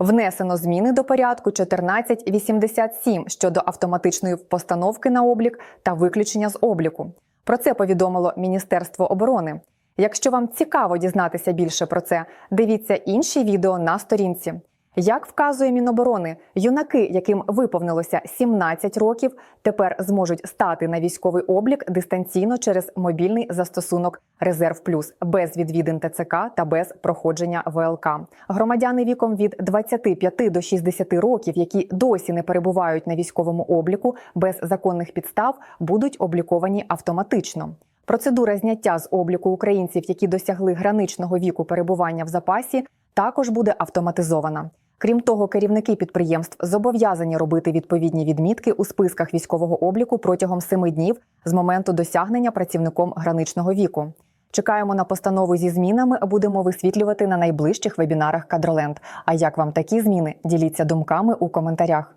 Внесено зміни до порядку 1487 щодо автоматичної постановки на облік та виключення з обліку. Про це повідомило Міністерство оборони. Якщо вам цікаво дізнатися більше про це, дивіться інші відео на сторінці. Як вказує Міноборони, юнаки, яким виповнилося 17 років, тепер зможуть стати на військовий облік дистанційно через мобільний застосунок Резерв Плюс без відвідин ТЦК та без проходження ВЛК. Громадяни віком від 25 до 60 років, які досі не перебувають на військовому обліку без законних підстав, будуть обліковані автоматично. Процедура зняття з обліку українців, які досягли граничного віку перебування в запасі, також буде автоматизована. Крім того, керівники підприємств зобов'язані робити відповідні відмітки у списках військового обліку протягом семи днів з моменту досягнення працівником граничного віку. Чекаємо на постанову зі змінами, будемо висвітлювати на найближчих вебінарах Кадроленд. А як вам такі зміни? Діліться думками у коментарях.